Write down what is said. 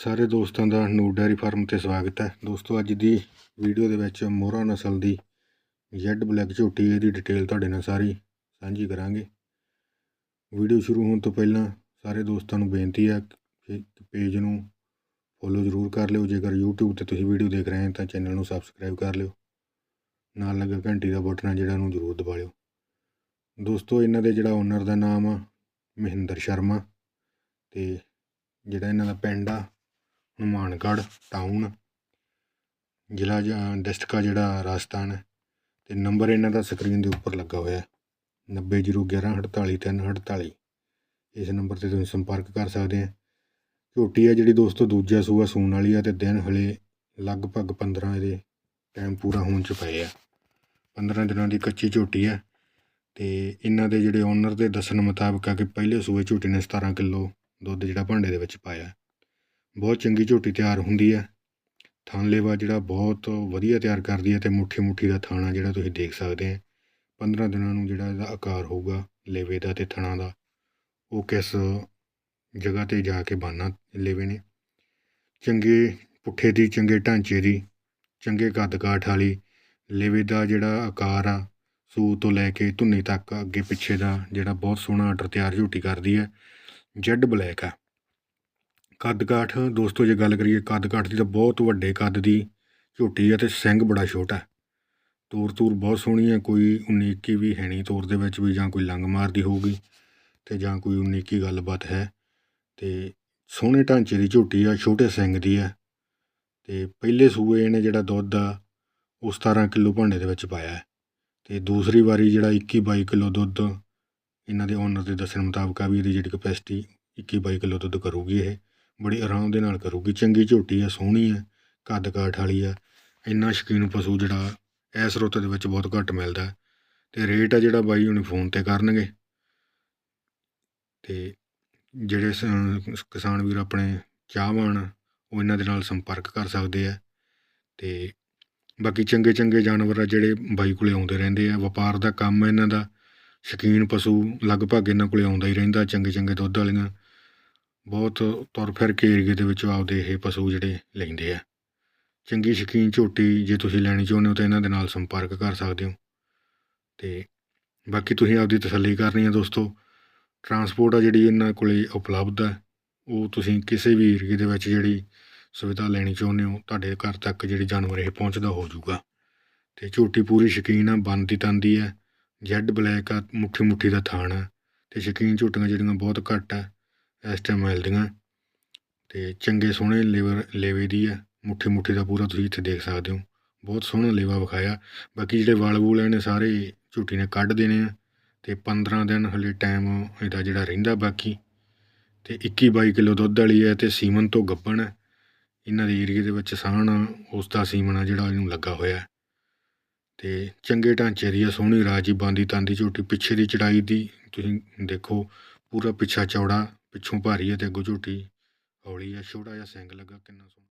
ਸਾਰੇ ਦੋਸਤਾਂ ਦਾ ਨੂਰ dairy farm ਤੇ ਸਵਾਗਤ ਹੈ। ਦੋਸਤੋ, ਅੱਜ ਦੀ ਵੀਡੀਓ ਦੇ ਵਿੱਚ ਮੋਹਰਾ ਨਸਲ ਦੀ ਜੈਡ ਬਲੈਕ ਝੋਟੀ, ਇਹਦੀ ਡਿਟੇਲ ਤੁਹਾਡੇ ਨਾਲ ਸਾਰੀ ਸਾਂਝੀ ਕਰਾਂਗੇ। ਵੀਡੀਓ ਸ਼ੁਰੂ ਹੋਣ ਤੋਂ ਪਹਿਲਾਂ ਸਾਰੇ ਦੋਸਤਾਂ ਨੂੰ ਬੇਨਤੀ ਹੈ ਕਿ ਪੇਜ ਨੂੰ ਫੋਲੋ ਜ਼ਰੂਰ ਕਰ ਲਿਓ। ਜੇਕਰ YouTube ਤੇ ਤੁਸੀਂ ਵੀਡੀਓ ਦੇਖ ਰਹੇ ਹੋ, ਤਾਂ ਚੈਨਲ ਨੂੰ ਸਬਸਕ੍ਰਾਈਬ ਕਰ ਲਿਓ। ਨਾਲ ਲੱਗਾ ਘੰਟੀ ਦਾ ਬਟਨ ਹੈ ਜਿਹੜਾ ਨੂੰ ਜ਼ਰੂਰ ਦਬਾ ਲਿਓ। ਦੋਸਤੋ, ਇਹਨਾਂ ਦੇ ਜਿਹੜਾ ਓਨਰ ਦਾ ਨਾਮ ਆ, ਮਹਿੰਦਰ ਸ਼ਰਮਾ ਤੇ ਜਿਹੜਾ ਇਹਨਾਂ ਦਾ ਪਿੰਡ ਆ ਹਨੂਮਾਨਗੜ੍ਹ ਟਾਊਨ ਜ਼ਿਲ੍ਹਾ ਜਾਂ ਡਿਸਟ੍ਰਿਕਟ ਆ ਜਿਹੜਾ ਰਾਜਸਥਾਨ ਹੈ ਤੇ ਨੰਬਰ ਇਹਨਾਂ ਦਾ ਸਕਰੀਨ ਦੇ ਉੱਪਰ ਲੱਗਾ ਹੋਇਆ ਨੱਬੇ ਜ਼ੀਰੋ ਗਿਆਰਾਂ ਅਠਤਾਲੀ ਤਿੰਨ ਅਠਤਾਲੀ ਇਸ ਨੰਬਰ ਤੇ ਤੁਸੀਂ ਸੰਪਰਕ ਕਰ ਸਕਦੇ ਆ। ਝੋਟੀ ਆ ਜਿਹੜੀ ਦੋਸਤੋ, ਦੂਜਾ ਸੂਆ ਸੂਣ ਵਾਲੀ ਆ ਤੇ ਦਿਨ ਹਲੇ ਲਗਭਗ 15 ਇਹਦੇ ਟਾਈਮ ਪੂਰਾ ਹੋਣ ਚ ਪਏ ਆ। 15 ਦਿਨਾਂ ਦੀ ਕੱਚੀ ਝੋਟੀ ਆ ਤੇ ਇਹਨਾਂ ਦੇ ਜਿਹੜੇ ਓਨਰ ਦੇ ਦੱਸਣ ਮੁਤਾਬਕ ਆ ਕਿ ਪਹਿਲੇ ਸੂਏ ਝੋਟੀ ਨੇ 17 ਕਿਲੋ ਦੁੱਧ ਜਿਹੜਾ ਭਾਂਡੇ ਦੇ ਵਿੱਚ ਪਾਇਆ। ਬਹੁਤ ਚੰਗੀ ਝੋਟੀ ਤਿਆਰ ਹੁੰਦੀ ਹੈ। ਥਣ ਲੇਵਾ ਜਿਹੜਾ ਬਹੁਤ ਵਧੀਆ ਤਿਆਰ ਕਰਦੀ ਹੈ ਅਤੇ ਮੁੱਠੀ ਮੁੱਠੀ ਦਾ ਥਾਣਾ ਜਿਹੜਾ ਤੁਸੀਂ ਦੇਖ ਸਕਦੇ ਹੈ। ਪੰਦਰਾਂ ਦਿਨਾਂ ਨੂੰ ਜਿਹੜਾ ਇਹਦਾ ਆਕਾਰ ਹੋਊਗਾ ਲੇਵੇ ਦਾ ਅਤੇ ਥਣਾ ਦਾ, ਉਹ ਕਿਸ ਜਗ੍ਹਾ ਤੇ ਜਾ ਕੇ ਬਾਨਾ ਲੇਵੇ ਨੇ। ਚੰਗੇ ਪੁੱਠੇ ਦੀ, ਚੰਗੇ ਢਾਂਚੇ ਦੀ, ਚੰਗੇ ਕੱਦ ਕਾਠ ਵਾਲੀ ਲੇਵੇ ਦਾ ਜਿਹੜਾ ਆਕਾਰ ਆ ਸੂ ਤੋਂ ਲੈ ਕੇ ਧੁੰਨੀ ਤੱਕ ਅੱਗੇ ਪਿੱਛੇ ਦਾ ਜਿਹੜਾ ਬਹੁਤ ਸੋਹਣਾ ਆਰਡਰ ਤਿਆਰ ਝੋਟੀ ਕਰਦੀ ਹੈ। ਜੈਡ ਬਲੈਕ ਆ। ਕੱਦ ਕਾਠ ਦੋਸਤੋ, ਜੇ ਗੱਲ ਕਰੀਏ ਕੱਦ ਕਾਠ ਦੀ ਤਾਂ ਬਹੁਤ ਵੱਡੇ ਕੱਦ ਦੀ ਝੋਟੀ ਆ ਤੇ ਸਿੰਘ ਬੜਾ ਛੋਟਾ ਤੂਰ ਤੂਰ ਬਹੁਤ ਸੋਹਣੀ ਹੈ ਕੋਈ 19 21 ਵੀ ਹੈ ਨਹੀਂ ਤੂਰ ਦੇ ਵਿੱਚ ਵੀ ਜਾਂ ਕੋਈ ਲੰਗ ਮਾਰਦੀ ਹੋਊਗੀ ਤੇ ਜਾਂ ਕੋਈ 19 21 ਗੱਲਬਾਤ ਹੈ। ਤੇ ਸੋਹਣੇ ਢਾਂਚੇ ਦੀ ਝੋਟੀ ਆ, ਛੋਟੇ ਸਿੰਘ ਦੀ ਆ ਤੇ ਪਹਿਲੇ ਸੂਏ ਇਹਨੇ ਜਿਹੜਾ ਦੁੱਧ ਆ, ਉਹ 17 ਕਿਲੋ ਭਾਂਡੇ ਦੇ ਵਿੱਚ ਪਾਇਆ ਹੈ। ਤੇ ਦੂਸਰੀ ਵਾਰੀ ਜਿਹੜਾ 21 22 ਕਿਲੋ ਦੁੱਧ, ਇਹਨਾਂ ਦੇ ਓਨਰ ਦੇ ਦੱਸਣ ਮੁਤਾਬਕ ਆ ਵੀ ਇਹਦੀ ਜਿਹੜੀ ਕਪੈਸਿਟੀ 21 22 ਕਿਲੋ ਦੁੱਧ ਕਰੂਗੀ ਇਹ। ਬੜੀ ਆਰਾਮ ਦੇ ਨਾਲ ਕਰੂਗੀ। ਚੰਗੀ ਝੋਟੀ ਆ, ਸੋਹਣੀ ਆ, ਕੱਦ ਕਾਠ ਵਾਲੀ ਆ। ਇੰਨਾ ਸ਼ੌਕੀਨ ਪਸ਼ੂ ਜਿਹੜਾ ਇਸ ਰੁੱਤ ਦੇ ਵਿੱਚ ਬਹੁਤ ਘੱਟ ਮਿਲਦਾ। ਹੈ। ਤੇ ਰੇਟ ਆ ਜਿਹੜਾ ਬਾਈ ਹੁਣੀ ਫੋਨ ਤੇ ਕਰਨਗੇ। ਤੇ ਜਿਹੜੇ ਕਿਸਾਨ ਵੀਰ ਆਪਣੇ ਚਾਹਵਾਨ, ਉਹ ਇਹਨਾਂ ਦੇ ਨਾਲ ਸੰਪਰਕ ਕਰ ਸਕਦੇ ਆ। ਤੇ ਬਾਕੀ ਚੰਗੇ ਚੰਗੇ ਜਾਨਵਰ ਆ ਜਿਹੜੇ ਬਾਈ ਕੋਲੇ ਆਉਂਦੇ ਰਹਿੰਦੇ ਆ। ਵਪਾਰ ਦਾ ਕੰਮ ਆ ਇਹਨਾਂ ਦਾ। ਸ਼ੌਕੀਨ ਪਸ਼ੂ ਲਗਭਗ ਇਹਨਾਂ ਕੋਲੇ ਆਉਂਦਾ ਹੀ ਰਹਿੰਦਾ, ਚੰਗੇ ਚੰਗੇ ਦੁੱਧ ਵਾਲੀਆਂ। ਬਹੁਤ ਤੁਰ ਫਿਰ ਕੇ ਏਰੀਏ ਦੇ ਵਿੱਚੋਂ ਆਪਦੇ ਇਹ ਪਸ਼ੂ ਜਿਹੜੇ ਲੈਂਦੇ ਆ। ਚੰਗੀ ਸ਼ੌਕੀਨ ਝੋਟੀ ਜੇ ਤੁਸੀਂ ਲੈਣੀ ਚਾਹੁੰਦੇ ਹੋ ਤਾਂ ਇਹਨਾਂ ਦੇ ਨਾਲ ਸੰਪਰਕ ਕਰ ਸਕਦੇ ਹੋ। ਅਤੇ ਬਾਕੀ ਤੁਸੀਂ ਆਪਦੀ ਤਸੱਲੀ ਕਰਨੀ ਆ ਦੋਸਤੋ, ਟਰਾਂਸਪੋਰਟ ਆ ਜਿਹੜੀ ਇਹਨਾਂ ਕੋਲ ਉਪਲਬਧ ਹੈ ਉਹ ਤੁਸੀਂ ਕਿਸੇ ਵੀ ਏਰੀਏ ਦੇ ਵਿੱਚ ਜਿਹੜੀ ਸੁਵਿਧਾ ਲੈਣੀ ਚਾਹੁੰਦੇ ਹੋ, ਤੁਹਾਡੇ ਘਰ ਤੱਕ ਜਿਹੜੀ ਜਾਨਵਰ ਇਹ ਪਹੁੰਚਦਾ ਹੋ ਜਾਊਗਾ। ਤੇ ਝੋਟੀ ਪੂਰੀ ਸ਼ੌਕੀਨ ਆ ਬੰਦੀ ਤੰਦੀ ਹੈ ਜੈਡ ਬਲੈਕ ਆ ਮੁੱਠੀ ਮੁੱਠੀ ਦਾ ਥਾਣ ਆ, ਤੇ ਸ਼ੌਕੀਨ ਝੋਟੀਆਂ ਜਿਹੜੀਆਂ ਬਹੁਤ ਘੱਟ ਆ ਇਸ ਟਾਈਮ ਮਿਲਦੀਆਂ ਅਤੇ ਚੰਗੇ ਸੋਹਣੇ ਲੇਵਰ, ਲੇਵੇ ਦੀ ਆ ਮੁੱਠੀ ਮੁੱਠੀ ਦਾ ਪੂਰਾ ਤੁਸੀਂ ਇੱਥੇ ਦੇਖ ਸਕਦੇ ਹੋ। ਬਹੁਤ ਸੋਹਣਾ ਲੇਵਾ ਵਿਖਾਇਆ। ਬਾਕੀ ਜਿਹੜੇ ਵਾਲ ਵੂਲ ਇਹਨੇ ਸਾਰੇ ਝੂਟੀ ਨੇ ਕੱਢ ਦੇਣੇ ਆ। ਅਤੇ ਪੰਦਰਾਂ ਦਿਨ ਹਲੇ ਟਾਈਮ ਇਹਦਾ ਜਿਹੜਾ ਰਹਿੰਦਾ ਬਾਕੀ। ਅਤੇ ਇੱਕੀ ਬਾਈ ਕਿਲੋ ਦੁੱਧ ਵਾਲੀ ਹੈ ਅਤੇ ਸੀਮਨ ਤੋਂ ਗੱਬਣ ਹੈ ਇਹਨਾਂ ਦੇ ਏਰੀਏ ਦੇ ਵਿੱਚ ਸਾਹਣ ਉਸ ਦਾ ਸੀਮਨ ਆ ਜਿਹੜਾ ਇਹਨੂੰ ਲੱਗਾ ਹੋਇਆ। ਅਤੇ ਚੰਗੇ ਢਾਂਚੇ ਦੀ ਆ, ਸੋਹਣੀ ਰਾਜੀ ਬਾਂਦੀ ਤਾਂਦੀ ਝੋਟੀ ਪਿੱਛੇ ਦੀ ਚੜਾਈ ਦੀ ਤੁਸੀਂ ਦੇਖੋ, ਪੂਰਾ ਪਿੱਛਾ ਚੌੜਾ। ਪਿੱਛੋਂ ਭਾਰੀ ਹੈ ਤੇ ਅੱਗੋਂ ਝੋਟੀ ਹੌਲੀ ਆ ਛੋਟਾ ਜਿਹਾ ਸਿੰਗ ਲੱਗਾ ਕਿੰਨਾ ਸੋਹਣਾ।